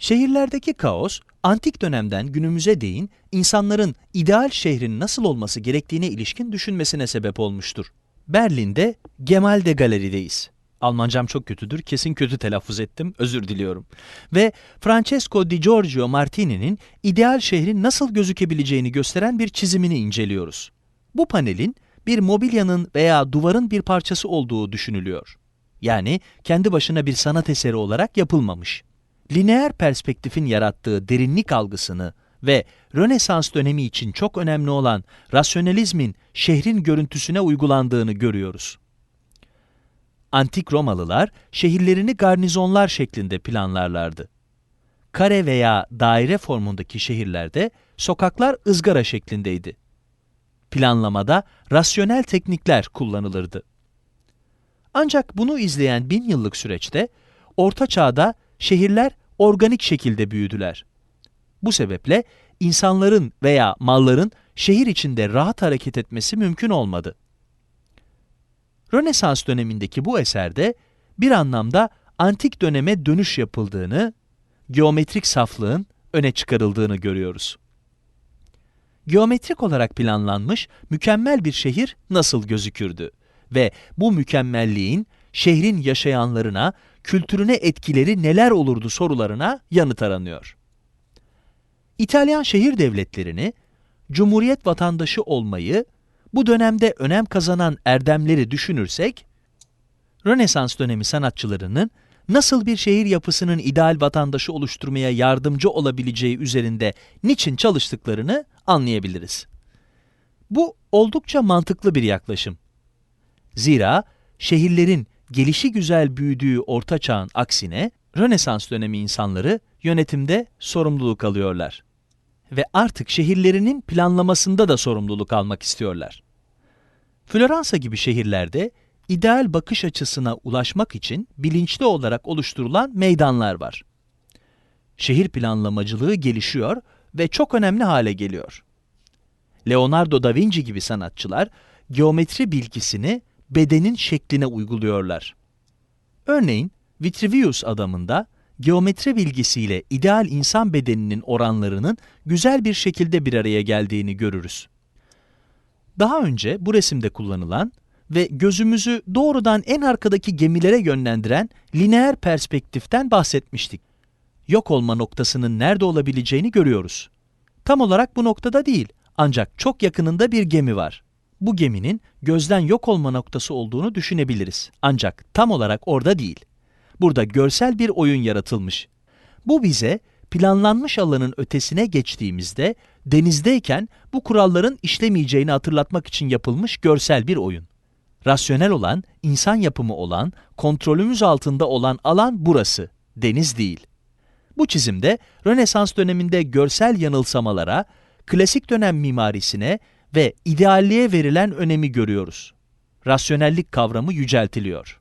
Şehirlerdeki kaos, antik dönemden günümüze değin insanların ideal şehrin nasıl olması gerektiğine ilişkin düşünmesine sebep olmuştur. Berlin'de Gemalde Galeri'deyiz. Almancam çok kötüdür, kesin kötü telaffuz ettim, özür diliyorum. Ve Francesco Di Giorgio Martini'nin ideal şehrin nasıl gözükebileceğini gösteren bir çizimini inceliyoruz. Bu panelin bir mobilyanın veya duvarın bir parçası olduğu düşünülüyor. Yani kendi başına bir sanat eseri olarak yapılmamış. Lineer perspektifin yarattığı derinlik algısını ve Rönesans dönemi için çok önemli olan rasyonalizmin şehrin görüntüsüne uygulandığını görüyoruz. Antik Romalılar şehirlerini garnizonlar şeklinde planlarlardı. Kare veya daire formundaki şehirlerde sokaklar ızgara şeklindeydi. Planlamada rasyonel teknikler kullanılırdı. Ancak bunu izleyen bin yıllık süreçte Orta Çağ'da şehirler organik şekilde büyüdüler. Bu sebeple insanların veya malların şehir içinde rahat hareket etmesi mümkün olmadı. Rönesans dönemindeki bu eserde bir anlamda antik döneme dönüş yapıldığını, geometrik saflığın öne çıkarıldığını görüyoruz. Geometrik olarak planlanmış mükemmel bir şehir nasıl gözükürdü ve bu mükemmelliğin şehrin yaşayanlarına, kültürüne etkileri neler olurdu sorularına yanıt aranıyor. İtalyan şehir devletlerini, cumhuriyet vatandaşı olmayı, bu dönemde önem kazanan erdemleri düşünürsek, Rönesans dönemi sanatçılarının nasıl bir şehir yapısının ideal vatandaşı oluşturmaya yardımcı olabileceği üzerinde niçin çalıştıklarını anlayabiliriz. Bu oldukça mantıklı bir yaklaşım. Zira şehirlerin gelişi güzel büyüdüğü orta çağın aksine Rönesans dönemi insanları yönetimde sorumluluk alıyorlar ve artık şehirlerinin planlamasında da sorumluluk almak istiyorlar. Floransa gibi şehirlerde ideal bakış açısına ulaşmak için bilinçli olarak oluşturulan meydanlar var. Şehir planlamacılığı gelişiyor ve çok önemli hale geliyor. Leonardo da Vinci gibi sanatçılar geometri bilgisini bedenin şekline uyguluyorlar. Örneğin Vitruvius adamında geometri bilgisiyle ideal insan bedeninin oranlarının güzel bir şekilde bir araya geldiğini görürüz. Daha önce bu resimde kullanılan ve gözümüzü doğrudan en arkadaki gemilere yönlendiren lineer perspektiften bahsetmiştik. Yok olma noktasının nerede olabileceğini görüyoruz. Tam olarak bu noktada değil, ancak çok yakınında bir gemi var. Bu geminin gözden yok olma noktası olduğunu düşünebiliriz. Ancak tam olarak orada değil. Burada görsel bir oyun yaratılmış. Bu bize planlanmış alanın ötesine geçtiğimizde denizdeyken bu kuralların işlemeyeceğini hatırlatmak için yapılmış görsel bir oyun. Rasyonel olan, insan yapımı olan, kontrolümüz altında olan alan burası, deniz değil. Bu çizimde Rönesans döneminde görsel yanılsamalara, klasik dönem mimarisine ve idealliğe verilen önemi görüyoruz. Rasyonellik kavramı yüceltiliyor.